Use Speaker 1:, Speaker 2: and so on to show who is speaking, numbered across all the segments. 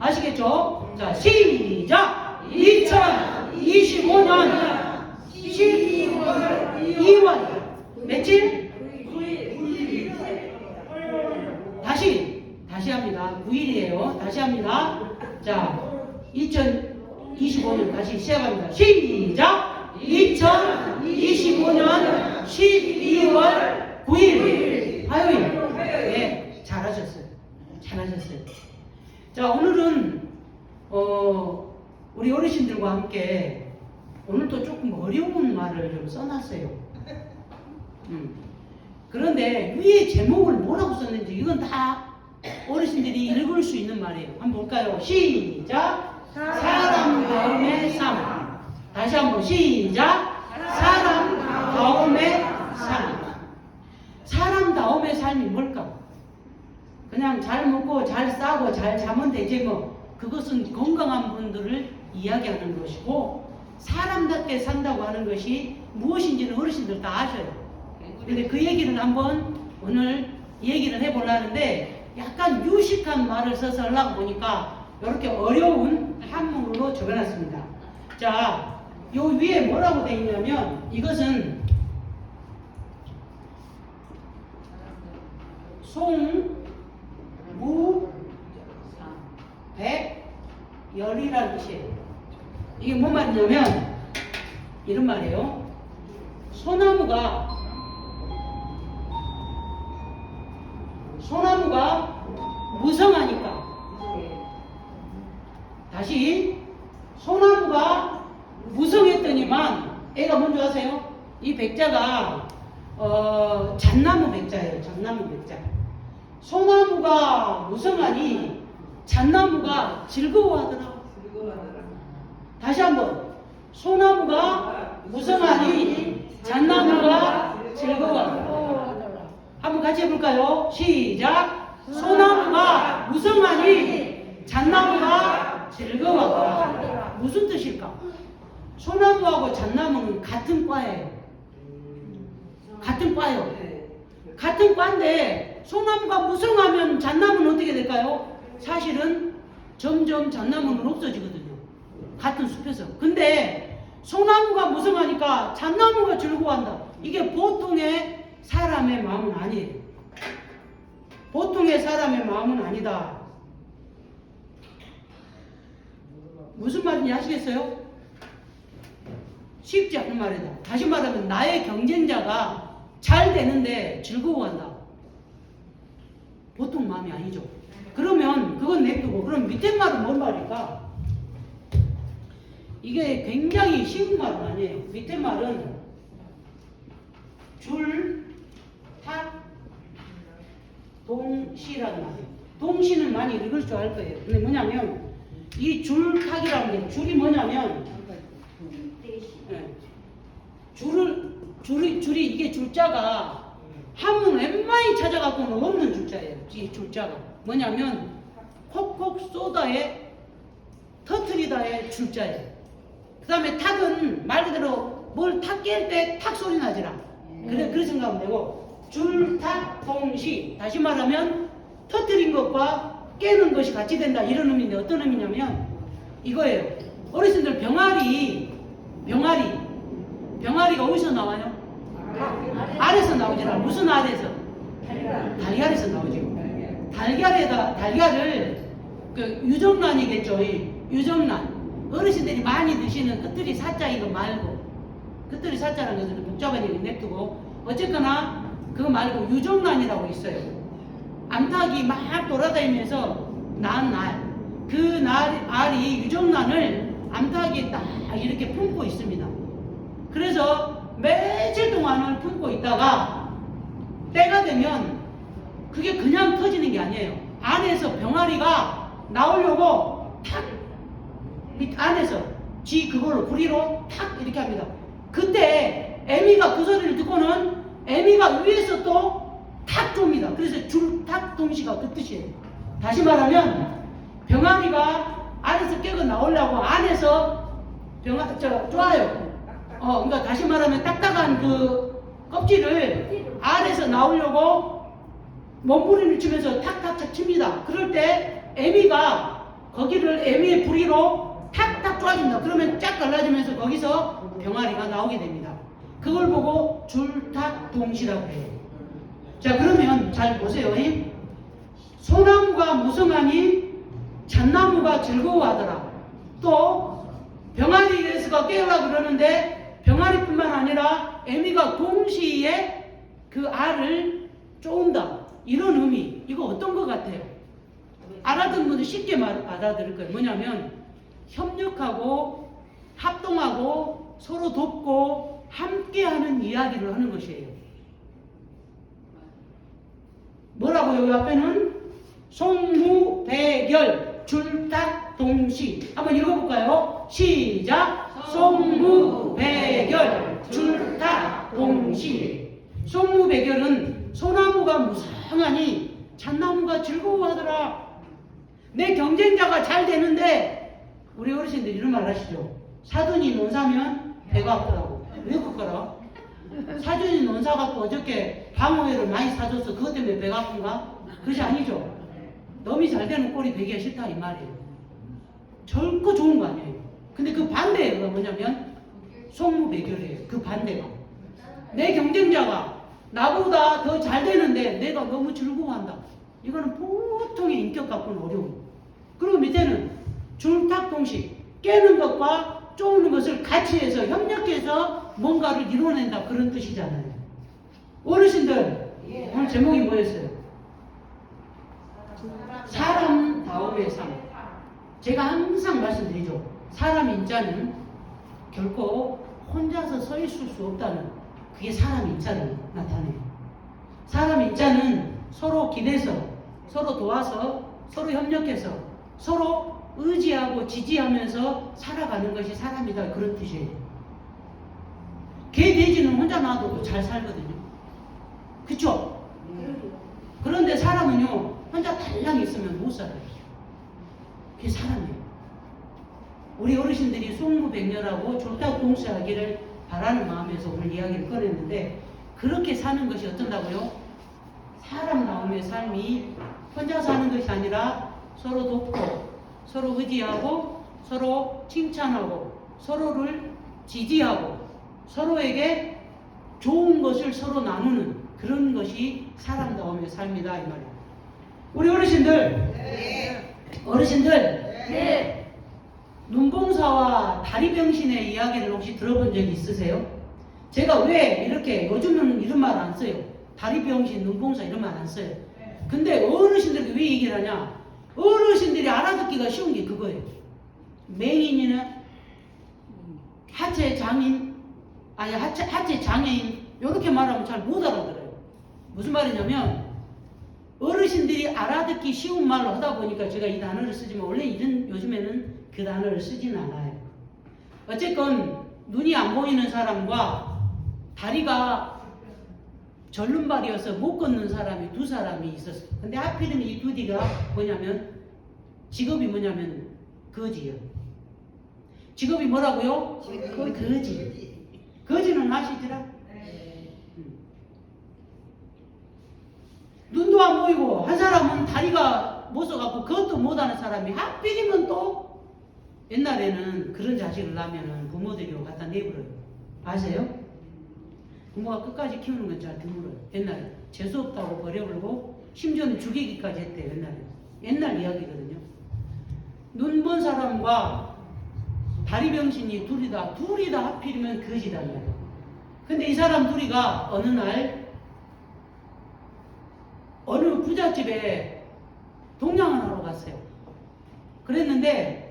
Speaker 1: 아시겠죠? 자, 시작! 2025년 12월 2월 며칠? 다시 다시 합니다. 9일이에요. 다시 합니다. 자, 2025년 다시 시작합니다. 시작. 2025년 12월 9일 화요일. 네, 잘하셨어요. 잘하셨어요. 자, 오늘은 어, 우리 어르신들과 함께 오늘도 조금 어려운 말을 좀 써놨어요. 음. 그런데 위에 제목을 뭐라고 썼는지 이건 다 어르신들이 읽을 수 있는 말이에요. 한번 볼까요? 시작. 사람 다음의 삶. 다시 한번 시작. 사람 다음의 삶. 사람 다음의 삶이 뭘까? 그냥 잘 먹고 잘 싸고 잘 자면 되지 뭐. 그것은 건강한 분들을 이야기하는 것이고 사람답게 산다고 하는 것이 무엇인지는 어르신들 다 아셔요. 근데 그 얘기는 한번 오늘 얘기를 해보려는데 약간 유식한 말을 써서 하려고 보니까 이렇게 어려운 한문으로 적어놨습니다. 자, 요 위에 뭐라고 되어 있냐면 이것은 송, 무, 백, 열이라는 뜻이에요. 이게 뭔 말이냐면 이런 말이에요. 소나무가 소나무가 무성하니까 다시 소나무가 무성했더니만 애가 뭔지 아세요? 이 백자가 어, 잣나무 백자예요. 잣나무 백자. 소나무가 무성하니 잣나무가 즐거워하더라고. 다시 한번 소나무가 무성하니 잣나무가 즐거워하더라. 한번 같이 해볼까요? 시작. 소나무가 무성하니 잣나무가 즐거워하더라. 무슨 뜻일까? 소나무하고 잣나무는 같은 과예요. 같은 과요. 같은 과인데 소나무가 무성하면 잣나무는 어떻게 될까요? 사실은 점점 잣나무는 없어지거든요. 같은 숲에서. 근데 소나무가 무성하니까 잣나무가 즐거워한다. 이게 보통의 사람의 마음은 아니에요. 보통의 사람의 마음은 아니다. 무슨 말인지 아시겠어요? 쉽지 않은 말이다. 다시 말하면 나의 경쟁자가 잘 되는데 즐거워한다. 보통 마음이 아니죠. 그러면 그건 냅두고 그럼 밑에 말은 뭔 말일까? 이게 굉장히 쉬운 말은 아니에요. 밑에 말은 줄, 탁, 동시라는 말이에요. 동시는 많이 읽을 줄 알 거예요. 근데 뭐냐면 이 줄, 탁이라는 게 줄이 뭐냐면 예. 줄을 줄이 줄이 이게 줄자가 한문 웬만히 찾아갖고는 없는 줄자예요. 이 줄자가 뭐냐면 콕콕 쏘다의 터트리다의 줄자예요. 그 다음에 탁은 말 그대로 뭘 탁 깰 때 탁 소리 나지라. 그래 그렇게 생각하면 되고 줄탁 동시 다시 말하면 터트린 것과 깨는 것이 같이 된다 이런 의미인데 어떤 의미냐면 이거예요. 어르신들 병아리 병아리 병아리가 어디서 나와요? 알에서 나오지라 무슨 알에서? 달걀에서 나오죠. 달걀에다 달걀을 그 유정란이겠죠. 이 유정란 어르신들이 많이 드시는 끝들이 사자인 거 말고 끝들이 사자라는 것은 복잡한 얘기 냅두고 어쨌거나 그거 말고 유정란이라고 있어요. 암탉이 막 돌아다니면서 낳은 알. 그 날, 알이 유정란을 암탉이 딱 이렇게 품고 있습니다. 그래서 며칠 동안을 품고 있다가 때가 되면 그게 그냥 터지는 게 아니에요. 안에서 병아리가 나오려고 탁밑 안에서 쥐 그걸로 구리로 탁 이렇게 합니다. 그때 애미가 그 소리를 듣고는 애미가 위에서 또 탁 줍니다. 그래서 줄탁 동시가 그 뜻이에요. 다시 말하면 병아리가 알에서 깨고 나오려고 안에서 병아 저 좋아요. 어, 그러니까 다시 말하면 딱딱한 그 껍질을 안에서 나오려고 몸부림을 치면서 탁탁탁 칩니다. 그럴 때 애미가 거기를 애미의 부리로 탁탁 쪼아준다. 그러면 쫙 갈라지면서 거기서 병아리가 나오게 됩니다. 그걸 보고 줄탁동시라고 해요. 자 그러면 잘 보세요. 이 소나무가 무성하니 잣나무가 즐거워하더라. 또 병아리 에서가 깨우라 그러는데 병아리뿐만 아니라 애미가 동시에 그 알을 쪼은다. 이런 의미. 이거 어떤 것 같아요? 알아듣는 분들 쉽게 말, 알아들을 거예요. 뭐냐면 협력하고 합동하고 서로 돕고 함께하는 이야기를 하는 것이에요. 뭐라고요? 이 앞에는 송무대결 줄탁동시 한번 읽어볼까요? 시작 송무대결 줄탁동시 송무대결은 소나무가 무성하니 잣나무가 즐거워하더라 내 경쟁자가 잘 되는데 우리 어르신들 이런 말 하시죠 사돈이 논사면 배가 아프다고 왜 그거라? 사돈이 논사 갖고 어저께 방어회를 많이 사줘서 그것 때문에 배가 아픈가? 그것이 아니죠. 너무 잘 되는 꼴이 되기가 싫다 이 말이에요. 절거 좋은 거 아니에요. 근데 그 반대가 뭐냐면 속무배결이에요. 그 반대가. 내 경쟁자가 나보다 더 잘 되는데 내가 너무 즐거워한다. 이거는 보통의 인격 갖고는 어려운. 그리고 밑에는 줄탁동식 깨는 것과 쪼는 것을 같이 해서 협력해서 뭔가를 이뤄낸다 그런 뜻이잖아요. 어르신들 오늘 제목이 뭐였어요? 사람다움의 삶. 제가 항상 말씀드리죠. 사람 인자는 결코 혼자서 서 있을 수 없다는 그게 사람 인자를 나타내요. 사람 인자는 서로 기대서, 서로 도와서, 서로 협력해서, 서로 의지하고 지지하면서 살아가는 것이 사람이다. 그런 뜻이에요. 개, 돼지는 혼자 놔둬도 잘 살거든요. 그쵸? 그런데 사람은요, 혼자 달랑 있으면 못 살아요. 그게 사람이에요. 우리 어르신들이 송무백렬하고 졸딱 동시하기를 바라는 마음에서 오늘 이야기를 꺼냈는데, 그렇게 사는 것이 어떤다고요? 사람 나옴의 삶이 혼자 사는 것이 아니라 서로 돕고, 서로 의지하고, 서로 칭찬하고, 서로를 지지하고, 서로에게 좋은 것을 서로 나누는 그런 것이 사람다움의 삶이다 이 말이에요. 우리 어르신들, 어르신들,
Speaker 2: 네.
Speaker 1: 눈봉사와 다리병신의 이야기를 혹시 들어본 적 있으세요? 제가 왜 이렇게 요즘은 이런 말 안 써요. 다리병신, 눈봉사 이런 말 안 써요. 근데 어르신들이 왜 얘기를 하냐? 어르신들이 알아듣기가 쉬운 게 그거예요. 맹인이나 하체 장인, 아니 하체, 하체 장애인 이렇게 말하면 잘 못 알아들어요. 무슨 말이냐면 어르신들이 알아듣기 쉬운 말로 하다 보니까 제가 이 단어를 쓰지만 원래 이런 요즘에는 그 단어를 쓰진 않아요. 어쨌건 눈이 안 보이는 사람과 다리가 절름발이어서 못 걷는 사람이 두 사람이 있었어요. 근데 하필이면 이두 뒤가 뭐냐면 직업이 뭐냐면 거지요. 직업이 뭐라고요? 그 거지. 거지는 아시더라? 음. 눈도 안 보이고 한 사람은 다리가 못 써갖고 그것도 못하는 사람이 하필이면 또 옛날에는 그런 자식을 낳으면은 부모들이 갖다 내버려요. 아세요? 부모가 끝까지 키우는 건 잘 드물어요. 옛날에 재수 없다고 버려버리고 심지어는 죽이기까지 했대요. 옛날에 옛날 이야기거든요. 눈본 사람과 다리 병신이 둘이 다 둘이 다 하필이면 거지단 말이에요. 근데 이 사람 둘이가 어느 날 어느 부잣집에 동양을 하러 갔어요. 그랬는데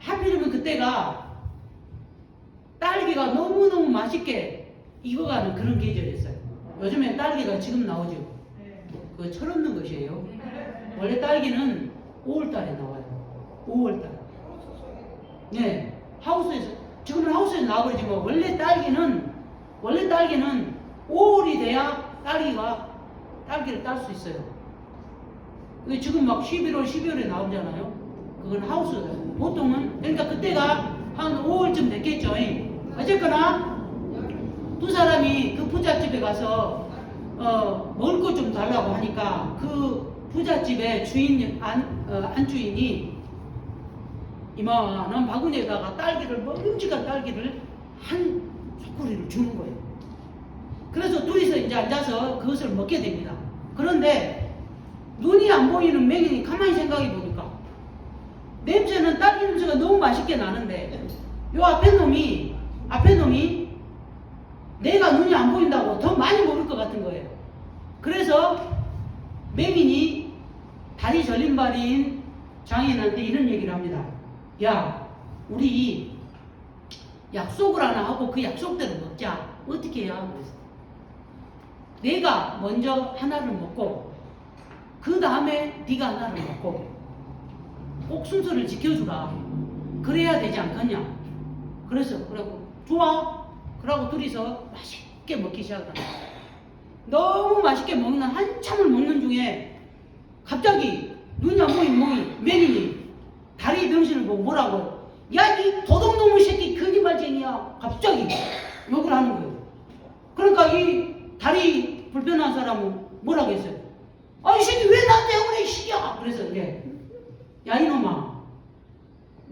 Speaker 1: 하필이면 그때가 딸기가 너무너무 맛있게 익어가는 그런 계절이었어요. 요즘에 딸기가 지금 나오죠. 그거 철없는 것이에요. 원래 딸기는 5월달에 나와요. 5월달. 네, 하우스에서 지금은 하우스에서 나와버리지만 원래 딸기는 원래 딸기는 5월이 돼야 딸기가 딸기를 딸 수 있어요. 지금 막 11월, 12월에 나오잖아요. 그건 하우스. 보통은 그러니까 그때가 한 5월쯤 됐겠죠. 어쨌거나 두 사람이 그 부잣집에 가서 어, 먹을 것 좀 달라고 하니까 그 부잣집의 주인 안, 어, 안 주인이 이마 난 바구니에다가 딸기를 먹음직한 딸기를 한 소쿠리를 주는 거예요. 그래서 둘이서 이제 앉아서 그것을 먹게 됩니다. 그런데 눈이 안 보이는 맹인이 가만히 생각해 보니까 냄새는 딸기 냄새가 너무 맛있게 나는데 요 앞에 놈이 앞에 놈이 내가 눈이 안 보인다고 더 많이 먹을 것 같은 거예요. 그래서 맹인이 다리 절림발인 장인한테 이런 얘기를 합니다. 야, 우리 약속을 하나 하고 그 약속대로 먹자. 어떻게 해야? 그래서 내가 먼저 하나를 먹고 그 다음에 네가 하나를 먹고 꼭 순서를 지켜주라. 그래야 되지 않겠냐? 그래서 그러고 좋아. 그러고 둘이서 맛있게 먹기 시작합니다. 너무 맛있게 먹는 한참을 먹는 중에 갑자기 눈이 안 보인 멍이 맹인이 다리 병신을 보고 뭐라고 야 이 도둑놈의 새끼 거짓말쟁이야 갑자기 욕을 하는 거예요 그러니까 이 다리 불편한 사람은 뭐라고 했어요 아 이 새끼 왜 나한테 그래 이 새끼야 그래서 이제 야 이놈아.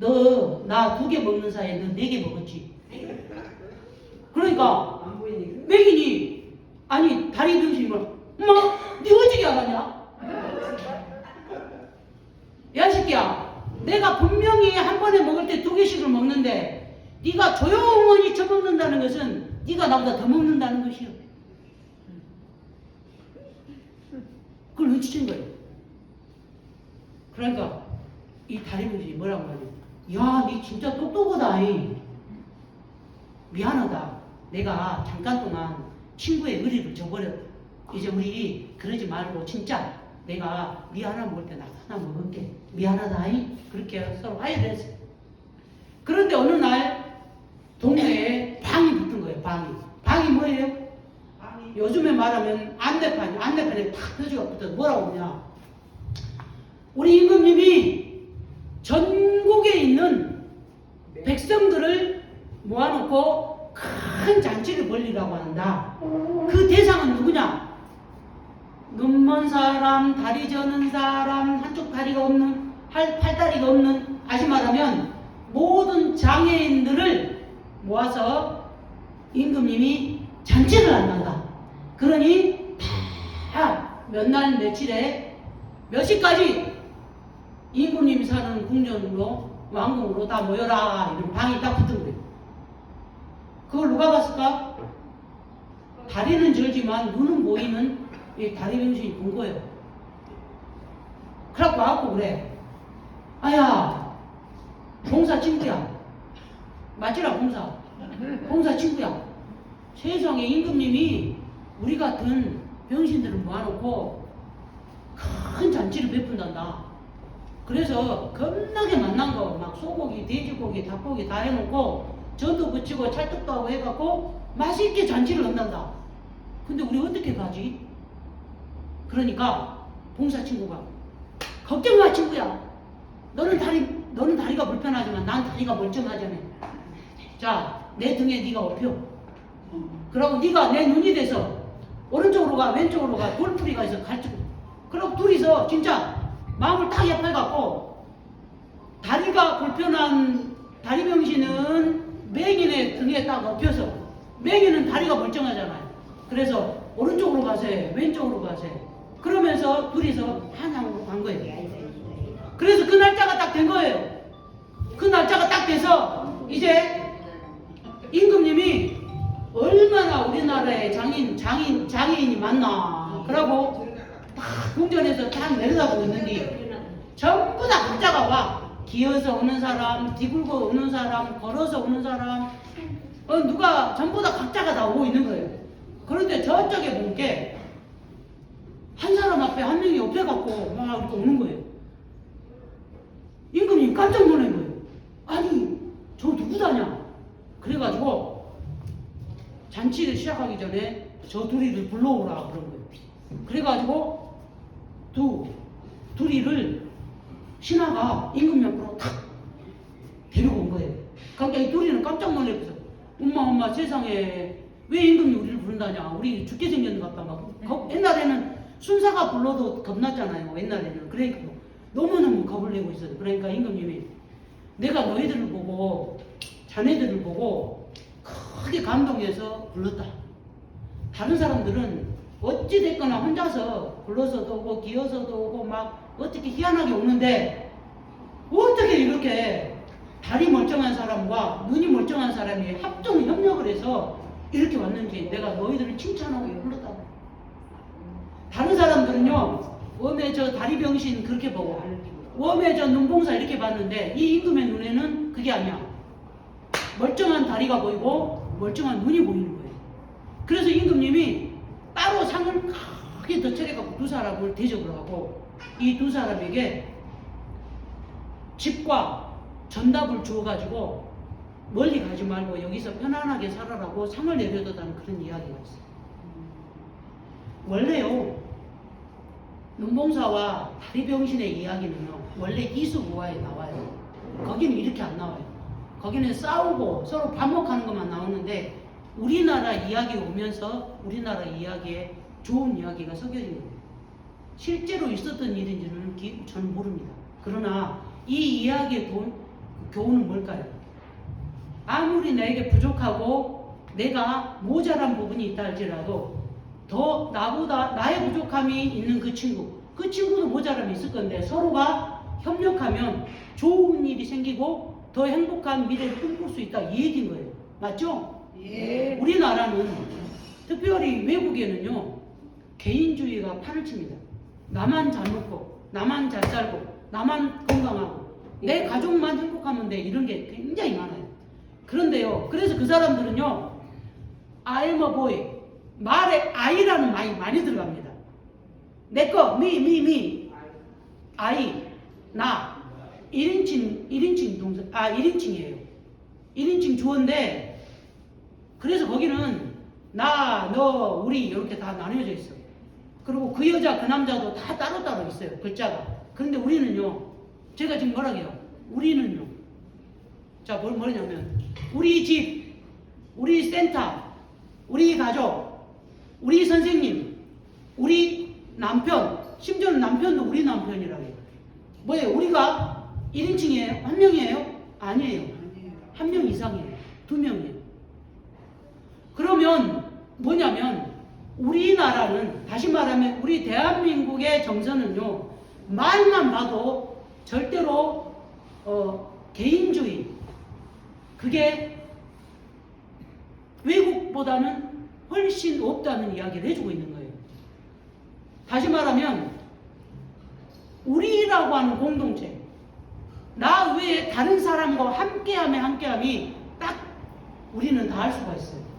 Speaker 1: 너 나 두 개 먹는 사이에 너 네 개 먹었지? 그러니까
Speaker 2: 안 보이니까.
Speaker 1: 맥인이 아니 다리 병신이 뭐라 엄마 네 어떻게 알았냐? 야 새끼야. 내가 분명히 한 번에 먹을 때 두 개씩을 먹는데 네가 조용히 처먹는다는 것은 네가 나보다 더 먹는다는 것이요 그걸 눈치챈 거예요. 그러니까 이 다리 병신이 뭐라고 하냐 야니 진짜 똑똑하다 이. 미안하다. 내가 잠깐 동안 친구의 의리를 저버렸다. 이제 우리 그러지 말고 진짜 내가 미 하나 먹을 때 나도 하나 먹을게. 미안하다. 이. 그렇게 서로 화해를 했어요. 그런데 어느 날 동네에 방이 붙은 거예요. 방이. 방이 뭐예요? 요즘에 말하면 안내판, 안내판에 탁 표지가 붙어 뭐라고 하냐. 우리 임금님이 전국에 있는 백성들을 모아놓고 큰 잔치를 벌리라고 한다. 그 대상은 누구냐? 눈먼 사람, 다리 저는 사람, 한쪽 다리가 없는, 팔, 팔다리가 없는, 다시 말하면 모든 장애인들을 모아서 임금님이 잔치를 한단다. 그러니 다 몇 날 며칠에 몇 시까지 임금님이 사는 궁전으로 왕궁으로 다 모여라 이런 방이 딱 붙은 거예요. 그걸 누가 봤을까? 다리는 절지만 눈은 보이는 이 다리 병신이 본 거예요. 그래갖고 와갖고 그래. 아야, 봉사 친구야. 맞지라 봉사. 봉사 친구야. 세상에 임금님이 우리 같은 병신들을 모아놓고 큰 잔치를 베푼단다. 그래서 겁나게 만난 거, 막 소고기, 돼지고기, 닭고기 다 해놓고 전도 붙이고 찰떡도 하고 해갖고 맛있게 잔치를 한단다. 근데 우리 어떻게 가지? 그러니까 봉사 친구가 걱정 마 친구야. 너는 다리 너는 다리가 불편하지만 난 다리가 멀쩡하잖아. 자, 내 등에 네가 업혀. 그러고 네가 내 눈이 돼서 오른쪽으로 가 왼쪽으로 가 돌풀이가 있어 갈쪽. 그럼 둘이서 진짜 마음을 딱 협해갖고 다리가 불편한 다리 병신은 맹인의 등에 딱 엎혀서 맹인은 다리가 멀쩡하잖아요. 그래서 오른쪽으로 가세, 왼쪽으로 가세. 그러면서 둘이서 한양으로 간 거예요. 그래서 그 날짜가 딱 된 거예요. 그 날짜가 딱 돼서 이제 임금님이 얼마나 우리나라에 장인, 장인, 장애인이 많나. 그러고 딱 궁전에서 딱 내려다보고 있는데 전부 다 각자가 와. 기어서 오는 사람, 뒤굴고 오는 사람, 걸어서 오는 사람, 어, 누가 전부 다 각자가 다 오고 있는 거예요. 그런데 저쪽에 본 게 한 사람 앞에 한 명이 옆에 갖고 막 이렇게 오는 거예요. 임금님 깜짝 놀란 거예요. 아니, 저 누구다냐? 그래가지고 잔치를 시작하기 전에 저 둘이를 불러오라 그런 거예요. 그래가지고 두 둘이를 신하가 임금 옆으로 탁 데리고 온 거예요. 그러니까 이 둘이는 깜짝 놀래서 엄마 엄마 세상에 왜 임금이 우리를 부른다냐? 우리 죽게 생겼는 것 같다. 막 겁- 옛날에는 순사가 불러도 겁났잖아요. 옛날에는. 그러니까 뭐 너무너무 겁을 내고 있어요. 그러니까 임금님이 내가 너희들을 보고 자네들을 보고 크게 감동해서 불렀다. 다른 사람들은 어찌 됐거나 혼자서 불러서도 오고 기어서도 오고 막 어떻게 희한하게 오는데 어떻게 이렇게 다리 멀쩡한 사람과 눈이 멀쩡한 사람이 합동 협력을 해서 이렇게 왔는지 내가 너희들을 칭찬하고 불렀다고. 다른 사람들은요, 웜에 저 다리 병신 그렇게 보고, 웜에 저 눈봉사 이렇게 봤는데 이 임금의 눈에는 그게 아니야. 멀쩡한 다리가 보이고 멀쩡한 눈이 보이는 거예요. 그래서 임금님이 따로 상을 크게 더 차려갖고 두 사람을 대접을 하고 이 두 사람에게 집과 전답을 주어가지고 멀리 가지 말고 여기서 편안하게 살아라고 상을 내려줬다는 그런 이야기가 있어요. 원래요, 눈봉사와 다리병신의 이야기는요, 원래 이수구화에 나와요. 거기는 이렇게 안 나와요. 거기는 싸우고 서로 반목하는 것만 나오는데 우리나라 이야기 오면서 우리나라 이야기에 좋은 이야기가 섞여진 거예요. 실제로 있었던 일인지는 기- 저는 모릅니다. 그러나 이 이야기의 도- 교훈은 뭘까요? 아무리 나에게 부족하고 내가 모자란 부분이 있다 할지라도 더 나보다 나의 부족함이 있는 그 친구, 그 친구도 모자람이 있을 건데 서로가 협력하면 좋은 일이 생기고 더 행복한 미래를 꿈꿀 수 있다 이 얘기인 거예요. 맞죠?
Speaker 2: 예.
Speaker 1: 우리나라는 특별히 외국에는요 개인주의가 판을 칩니다. 나만 잘 먹고 나만 잘 살고 나만 건강하고 내 가족만 행복하면 돼 이런 게 굉장히 많아요. 그런데요 그래서 그 사람들은요 I'm a boy 말에 I라는 말이 많이 들어갑니다. 내거 me me me I 나 1인칭 1인칭 동사 아 1인칭이에요. 1인칭 주어인데 그래서 거기는 나, 너, 우리 이렇게 다 나뉘어져 있어. 그리고 그 여자, 그 남자도 다 따로따로 있어요. 글자가. 그런데 우리는요. 제가 지금 뭐라고요? 우리는요. 자, 뭘 뭐냐면 우리 집, 우리 센터, 우리 가족, 우리 선생님, 우리 남편, 심지어는 남편도 우리 남편이라고 해요. 뭐예요? 우리가 1인칭이에요? 한 명이에요? 아니에요. 한 명 이상이에요. 두 명이에요. 그러면 뭐냐면 우리나라는 다시 말하면 우리 대한민국의 정서는요 말만 봐도 절대로 어, 개인주의 그게 외국보다는 훨씬 없다는 이야기를 해주고 있는 거예요. 다시 말하면 우리라고 하는 공동체 나 외에 다른 사람과 함께함의 함께함이 딱 우리는 다 할 수가 있어요.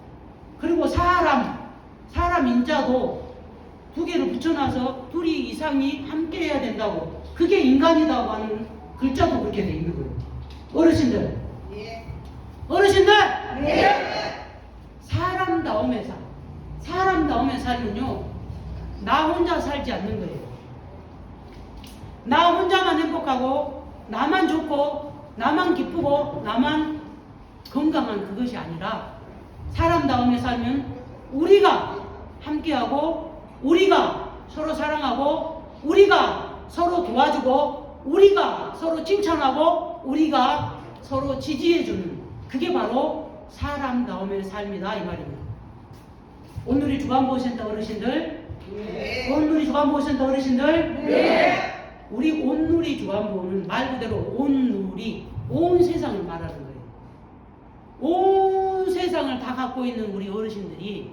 Speaker 1: 그리고 사람, 사람 인자도 두 개를 붙여놔서 둘이 이상이 함께 해야 된다고. 그게 인간이라고 하는 글자도 그렇게 돼 있는 거예요. 어르신들,
Speaker 2: 예.
Speaker 1: 어르신들!
Speaker 2: 예.
Speaker 1: 사람다움에 살. 사람다움에 살면요. 나 혼자 살지 않는 거예요. 나 혼자만 행복하고, 나만 좋고, 나만 기쁘고, 나만 건강한 그것이 아니라, 사람다움에 살면 우리가 함께하고, 우리가 서로 사랑하고, 우리가 서로 도와주고, 우리가 서로 칭찬하고, 우리가 서로 지지해주는 그게 바로 사람다움의 삶이다 이 말입니다. 오늘이 주간보센터 어르신들,
Speaker 2: 예.
Speaker 1: 오늘이 주간보센터 어르신들,
Speaker 2: 네.
Speaker 1: 우리 온누리 주간보는 말 그대로 온누리, 온 세상을 말하는 거예요. 온 세상을 다 갖고 있는 우리 어르신들이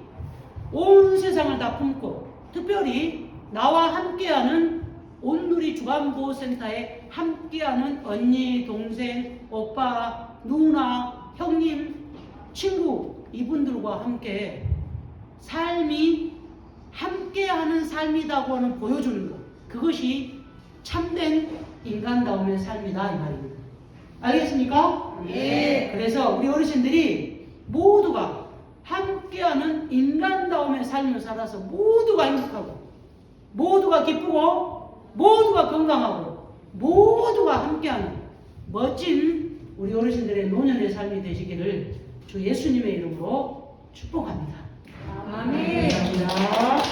Speaker 1: 온 세상을 다 품고 특별히 나와 함께하는 온누리 주간보호센터에 함께하는 언니, 동생, 오빠, 누나, 형님, 친구 이분들과 함께 삶이 함께하는 삶이다고 하는 보여주는 것 그것이 참된 인간다움의 삶이다 이 말입니다. 알겠습니까?
Speaker 2: 예.
Speaker 1: 그래서 우리 어르신들이 모두가 함께하는 인간다움의 삶을 살아서 모두가 행복하고 모두가 기쁘고 모두가 건강하고 모두가 함께하는 멋진 우리 어르신들의 노년의 삶이 되시기를 주 예수님의 이름으로 축복합니다.
Speaker 2: 아멘.
Speaker 1: 감사합니다.